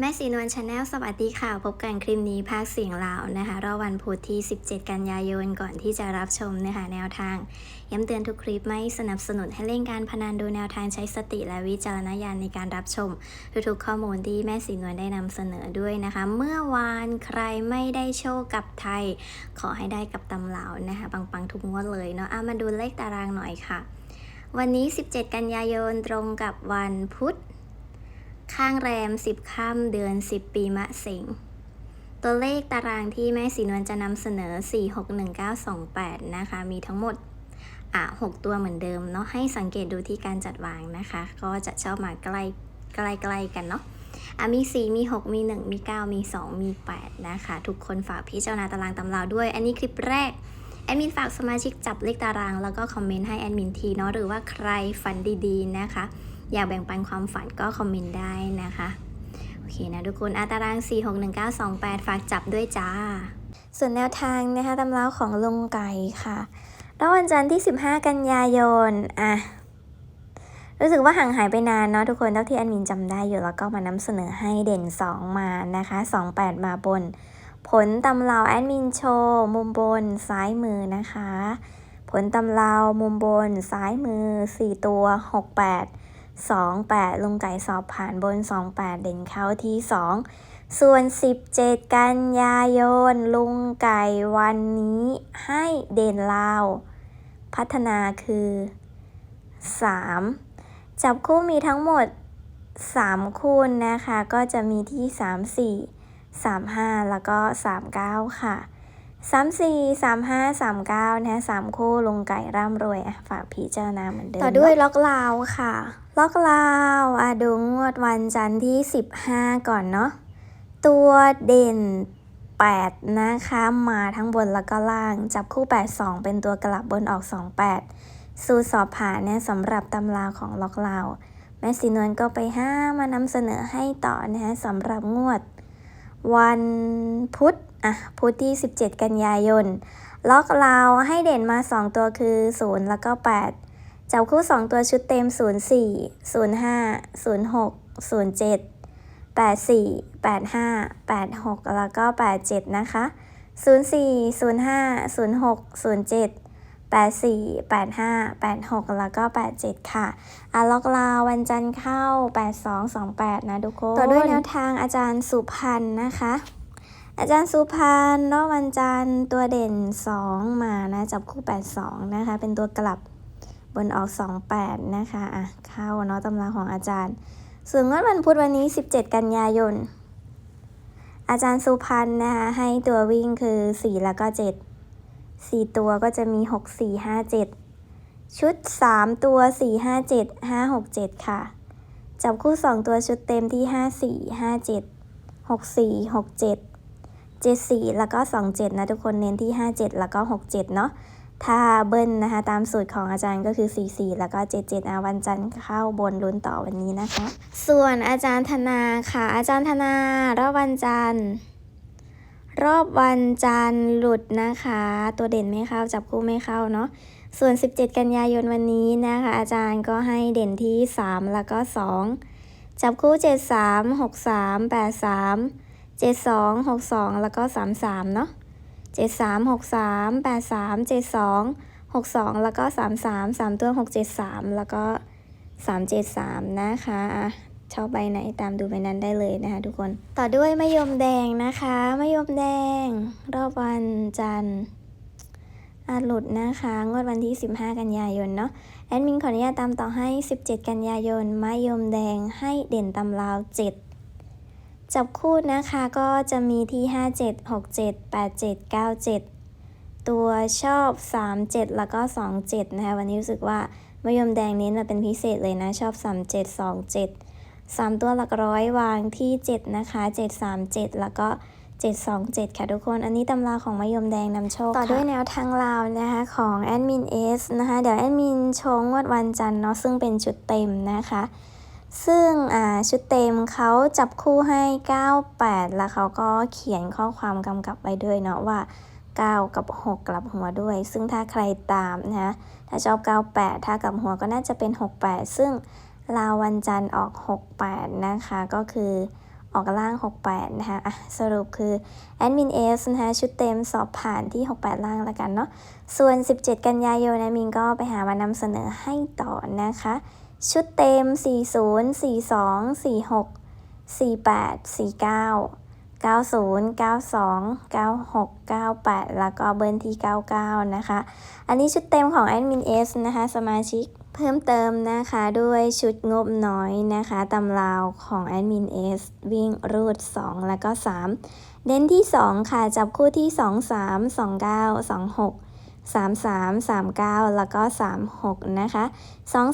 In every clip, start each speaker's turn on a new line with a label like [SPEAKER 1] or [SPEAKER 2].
[SPEAKER 1] แม่สีนวลชาแนลสวัสดีค่ะ พบกันคลิปนี้ภาคเสียงลาวนะคะรอวันพุธที่ 17 กันยายนก่อนที่จะรับชมนะคะแนวทางย้ำเตือนทุกคลิปไม่สนับสนุนให้เล่นการพนันดูแนวทางใช้สติและวิจารณญาณในการรับชมทุกๆข้อมูลที่แม่สีนวลได้นำเสนอด้วยนะคะ เมื่อวานใครไม่ได้โชคกับไทย ขอให้ได้กับตำเหลานะคะปังๆทุกงวดเลยเนาะเอามาดูเลขตารางหน่อยค่ะ วันนี้ 17 กันยายนตรงกับวันพุธ ข้างแรม 10ค่ำเดือน 10 ปีมะเสงตัวเลขตารางที่แม่สีนวลจะนำเสนอ 461928 นะคะ มีทั้งหมดอะ6ตัวเหมือนเดิมเนาะให้สังเกตดูที่การจัดวางนะคะ ก็จะชอบมาใกล้ใกล้ใกล้กันเนาะอะมี 4 มี 6 มี 1 มี 9 มี 2 มี 8 นะคะ ทุกคนฝากพิจารณาตารางตำราด้วย อันนี้คลิปแรก แอดมินฝากสมาชิกจับเลขตาราง แล้วก็คอมเมนต์ให้แอดมินทีเนาะหรือว่าใครฝันดีๆนะคะ อยากแบ่งปันความฝันก็คอมเมนต์ได้นะคะ โอเคนะทุกคนอาตาราง 461928 ฝากจับด้วยจ้า ส่วนแนวทางนะคะตำราของลุงไก่ค่ะแล้ววันจันทร์ที่ 15 กันยายนอะรู้สึกว่าห่างหายไปนานเนาะทุกคนเท่าที่แอดมินจำได้อยู่แล้วก็มานำเสนอให้เด่น 2 มานะคะ 28 มาบน ผลตำราแอดมินโชว์มุมบนซ้ายมือนะคะ ผลตำรามุมบนซ้ายมือ 4 ตัว 68 28 ลุงไก่สอบผ่านบน 28 เด่นเข้าที่ 2 ส่วน 17 กันยายน ลุงไก่วันนี้ให้เด่นลาว พัฒนาคือ 3 จับคู่มีทั้งหมด 3 คู่นะคะ ก็จะมีที่ 3 4 3 5 แล้วก็ 39 ค่ะ 3 4 3 5 3 9นะสามคู่ลงไก่ร่ำรวยอะฝากพิจารณาเหมือนเดิม ต่อด้วยล็อกลาวค่ะ ล็อกลาวอะดูงวดวันจันทร์ที่15ก่อนเนาะ ตัวเด่น8นะคะ มาทั้งบนแล้วก็ล่าง จับคู่82เป็นตัวกลับบนออก28สูตรสอบผ่านเนี่ยสำหรับตำราของล็อกลาว แม่สีนวลก็ไปห้ามานำเสนอให้ต่อนะคะสำหรับงวด วันพุธอะพุธที่ 17 กันยายน ล็อกลาวให้เด่นมา 2 ตัวคือ 0 แล้วก็ 8 จับคู่ 2 ตัวชุดเต็ม 04 05 06 07 84 85 86 แล้วก็ 87 นะคะ 04 05 06 07 84 85 86 แล้วก็ 87 ค่ะอาล็อกลาววันจันทร์เข้า 8228 นะทุกคนต่อด้วยแนวทางอาจารย์สุพันธ์นะคะ อาจารย์สุพันธ์รอบวันจันทร์ตัวเด่น 2 มานะ จับคู่ 82 นะคะ เป็นตัวกลับบนออก 28 นะคะอะเข้าเนาะตำราของอาจารย์ ส่วนงวดวันพุธวันนี้ 17 กันยายน อาจารย์สุพันธ์นะคะให้ตัววิ่งคือ 4 แล้วก็ 7 4 ตัวก็จะมี 6 4 5 7 ชุด 3 ตัว 4 5 7 5 6 7 ค่ะ จับคู่ 2 ตัวชุดเต็มที่ 5 4 5 7 6 4 6 7 7 4 แล้วก็ 2 7 นะทุกคนเน้นที่ 5 7 แล้วก็ 6 7 เนาะถ้าเบิ้ลนะคะ ตามสูตรของอาจารย์ก็คือ 4 4 แล้วก็ 7 7อาวันจันทร์เข้าบนลุ้นต่อวันนี้นะคะ ส่วนอาจารย์ธนาค่ะ อาจารย์ธนารอบวันจันทร์ รอบวันจันทร์หลุดนะคะ ตัวเด่นไม่เข้าจับคู่ไม่เข้าเนาะส่วน 17 กันยายนวันนี้นะคะ อาจารย์ก็ให้เด่นที่ 3 แล้วก็ 2 จับคู่ 7 3 6 3 8 3 7 2 6 2 แล้วก็ 3 3 เนาะ7 3 6 3 8 3 7 2 6 2 แล้วก็ 3 3 3 ตัว 6 7 3 แล้วก็ 3 7 3 นะคะอะ ชอบใบไหนตามดูใบนั้นได้เลยนะคะ ทุกคน ต่อด้วยมะยมแดงนะคะมะยมแดง รอบวันจันทร์อาหลุดนะคะ งวดวันที่ 15 กันยายนเนาะ แอดมินขออนุญาตตามต่อให้ 17 กันยายนมะยมแดงให้เด่นตำราว 7 จับคู่นะคะก็จะมีที่ 5 7 6 7 8 7 9 7 ตัวชอบ 3 7 แล้วก็ 2 7 นะคะ วันนี้รู้สึกว่ามะยมแดงเน้นมาเป็นพิเศษเลยนะ ชอบ 3 7 2 7 3 ตัวหลักร้อยวางที่ 7 นะคะ 7 3 7 แล้วก็ 727 ค่ะทุกคน อันนี้ตำราของมะยมแดงนำโชค ต่อด้วยแนวทางลาวนะคะของแอดมินเอสนะคะ เดี๋ยวแอดมินโชว์งวดวันจันทร์เนาะซึ่งเป็นชุดเต็มนะคะ ซึ่งอ่าชุดเต็มเขาจับคู่ให้ 98 แล้วเขาก็เขียนข้อความกำกับไว้ด้วยเนาะว่า 9 กับ 6 กลับหัวด้วย ซึ่งถ้าใครตามนะคะถ้าชอบ 98 ถ้ากลับหัวก็น่าจะเป็น 68 ซึ่ง ลาววันจันทร์ออก 68 นะคะ ก็คือออกล่าง 68 นะคะะสรุปคือแอดมินเอสนะคะชุดเต็มสอบผ่านที่ 68 ล่างแล้วกันเนาะ ส่วน 17 กันยายนแอดมินก็ไปหามานำเสนอให้ต่อนะคะ ชุดเต็ม 40 42 46 48 49 90 92 96 98 แล้วก็เบิร์ที่ 99 นะคะ อันนี้ชุดเต็มของแอดมินเอสนะคะ สมาชิก เพิ่มเติมนะคะด้วยชุดงบน้อยนะคะตำราวของแอดมินเอสวิ่งรูด 2 แล้วก็ 3เน้นที่ 2 ค่ะ จับคู่ที่ 2 3 29 26 33 39 แล้วก็ 36 นะคะ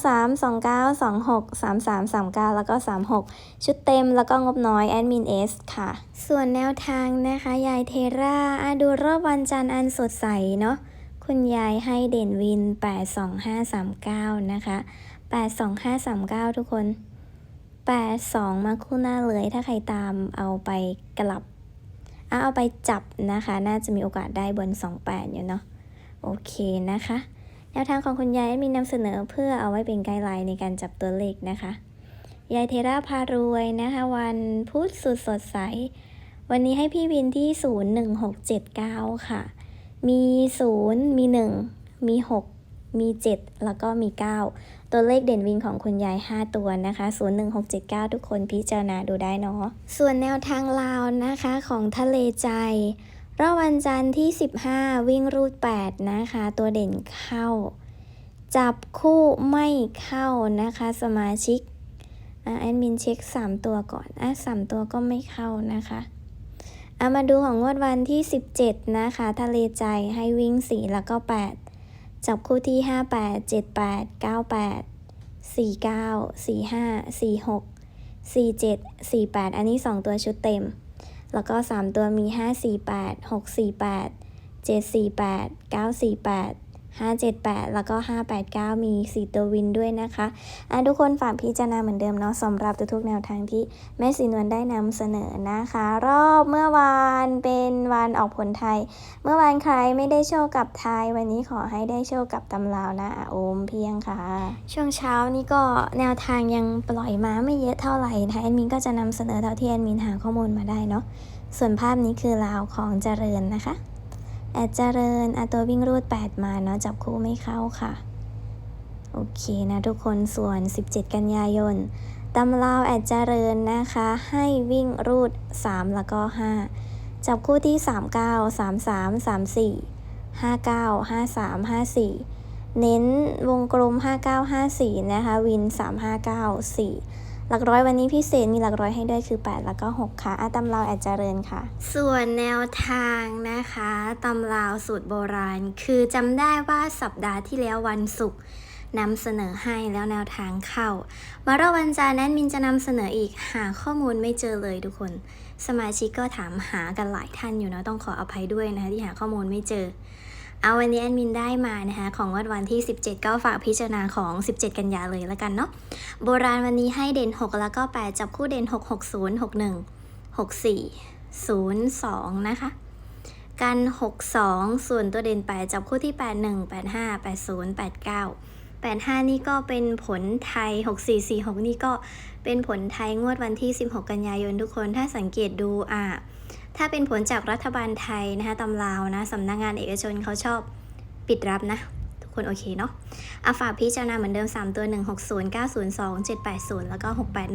[SPEAKER 1] 23 29 26 33 39 แล้วก็ 36 ชุดเต็มแล้วก็งบน้อย แอดมินเอสค่ะ ส่วนแนวทางนะคะ ยายเทราอะดูรอบวันจันทร์อันสดใสเนาะ คุณยายให้เด่นวิน 82539 นะคะ 82539 ทุกคน 82 มาคู่หน้าเลยถ้าใครตามเอาไปกลับอะเอาไปจับนะคะ น่าจะมีโอกาสได้บน 28 อยู่เนาะ โอเคนะคะ แนวทางของคุณยายมีนำเสนอเพื่อเอาไว้เป็นไกด์ไลน์ในการจับตัวเลขนะคะ ยายเทราพารวยนะคะ วันพุธสุดสดใส วันนี้ให้พี่วินที่ 01679 ค่ะ มี 0 มี 1 มี 6 มี 7 แล้วก็มี 9 ตัวเลขเด่นวินของคุณยาย 5 ตัวนะคะ01679 ทุกคนพิจารณาดูได้เนาะ ส่วนแนวทางลาวนะคะของทะเลใจรอบวันจันทร์ที่ 15 วิ่งรูด 8 นะคะ ตัวเด่นเข้า จับคู่ไม่เข้านะคะ สมาชิกอะแอดมินเช็ค 3 ตัวก่อนอะ3ตัวก็ไม่เข้านะคะ อะมาดูของงวดวันที่ 17 นะคะ ทะเลใจให้วิ่ง 4 แล้วก็ 8 จับคู่ที่ 58 78 98 49 45 46 47 48 อันนี้ 2 ตัวชุดเต็ม แล้วก็ 3 ตัวมี 548 648 748 948 578 แล้วก็ 589 มี 4 ตัววินด้วยนะคะอะทุกคนฝากพิจารณาเหมือนเดิมเนาะสำหรับทุกๆแนวทางที่แม่สีนวลได้นำเสนอนะคะ รอบเมื่อวานเป็นวันออกผลไทย เมื่อวานใครไม่ได้โชคกับไทย วันนี้ขอให้ได้โชคกับตำลาวนะอะโอมเพียงค่ะ ช่วงเช้านี่ก็แนวทางยังปล่อยมาไม่เยอะเท่าไหร่นะคะแอดมินก็จะนำเสนอเท่าที่แอดมินหาข้อมูลมาได้เนาะส่วนภาพนี้คือลาวของเจริญนะคะ แอดเจริญอะตัววิ่งรูด 8 มาเนาะจับคู่ไม่เข้าค่ะ โอเคนะทุกคนส่วน 17 กันยายนตำลาวแอดเจริญนะคะ ให้วิ่งรูด 3 แล้วก็ 5 จับคู่ที่ 39 33 34 59 53 54 เน้นวงกลม 5954 นะคะ วิน 3594 หลักร้อยวันนี้พิเศษมีหลักร้อยให้ด้วยคือ 8 แล้วก็ 6 ค่ะอาตำลาวแอดเจริญค่ะ ส่วนแนวทางนะคะตำลาวสูตรโบราณ คือจำได้ว่าสัปดาห์ที่แล้ววันศุกร์นำเสนอให้แล้วแนวทางเข้ามารอบวันจันทร์นั้นมินจะนำเสนออีกหาข้อมูลไม่เจอเลยทุกคน สมาชิกก็ถามหากันหลายท่านอยู่นะต้องขออภัยด้วยนะคะที่หาข้อมูลไม่เจอ เอาวันนี้แอดมินได้มานะคะของวันวันที่ 17 ก็ฝากพิจารณาของ 17 กันยาเลยแล้วกันเนาะโบราณวันนี้ให้เด่น 6 แล้วก็ 8 จับคู่เด่น 6 6 0 6 1 6 4 0 2 นะคะ กัน 6 2 ส่วนตัวเด่น 8 จับคู่ที่ 8 1 8 5 8 0 8 9 8 5 นี่ก็เป็นผลไทย 6 4 4 6 นี่ก็เป็นผลไทยงวดวันที่ 16 กันยายนทุกคนถ้าสังเกตดูอะถ้าเป็นผลจากรัฐบาลไทยนะคะตำลาวนะสำนักงงานเอกชนเขาชอบปิดรับนะ ทุกคนโอเคเนาะอาฝากพิจารณาเหมือนเดิม 3 ตัว 160 902 780 แล้วก็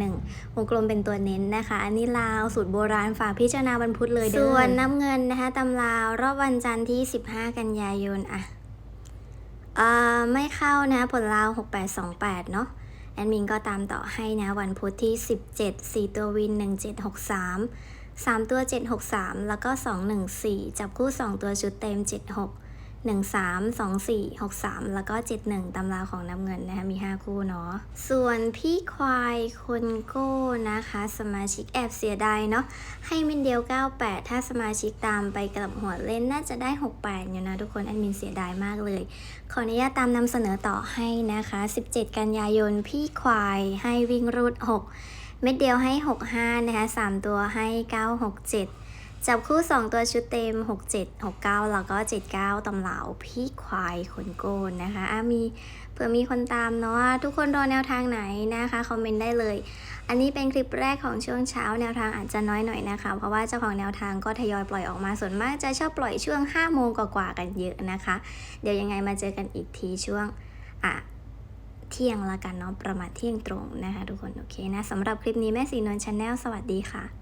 [SPEAKER 1] 681 วงกลมเป็นตัวเน้นนะคะ อันนี้ลาวสูตรโบราณฝากพิจารณาวันพุธเลยเด้อส่วนน้ำเงินนะคะตำลาวรอบวันจันทร์ที่ 15 กันยายนอะ อ่าไม่เข้านะผลลาว 6828 เนาะแอดมินก็ตามต่อให้นะ วันพุธที่ 17 4 ตัววิน 1763 3 ตัว 763 แล้วก็ 214 จับคู่ 2 ตัวชุดเต็ม 76 13 24 63 แล้วก็ 71 ตำราของน้ำเงินนะคะมี 5 คู่เนาะ ส่วนพี่ควายคนโก้นะคะ สมาชิกแอบเสียดายเนาะให้มินเดียว 98 ถ้าสมาชิกตามไปกลับหัวเล่นน่าจะได้ 68 อยู่นะทุกคนแอดมินเสียดายมากเลย ขออนุญาตตามนำเสนอต่อให้นะคะ 17 กันยายนพี่ควายให้วิ่งรูด 6 เม็ดเดียวให้ 65 นะคะ 3 ตัวให้ 967 จับคู่ 2 ตัวชุดเต็ม 67 69 แล้วก็ 79 ตำเหลาพี่ควายขนโกนนะคะอะมีเผื่อมีคนตามเนาะทุกคนรอแนวทางไหนนะคะคอมเมนต์ได้เลย อันนี้เป็นคลิปแรกของช่วงเช้าแนวทางอาจจะน้อยหน่อยนะคะ เพราะว่าเจ้าของแนวทางก็ทยอยปล่อยออกมาส่วนมากจะชอบปล่อยช่วง 5 โมงกว่าๆกันเยอะนะคะ เดี๋ยวยังไงมาเจอกันอีกทีช่วงอะเที่ยงละกันเนาะประมาณเที่ยงตรงนะคะ ทุกคนโอเคนะสำหรับคลิปนี้แม่สีนวลชาแนลสวัสดีค่ะ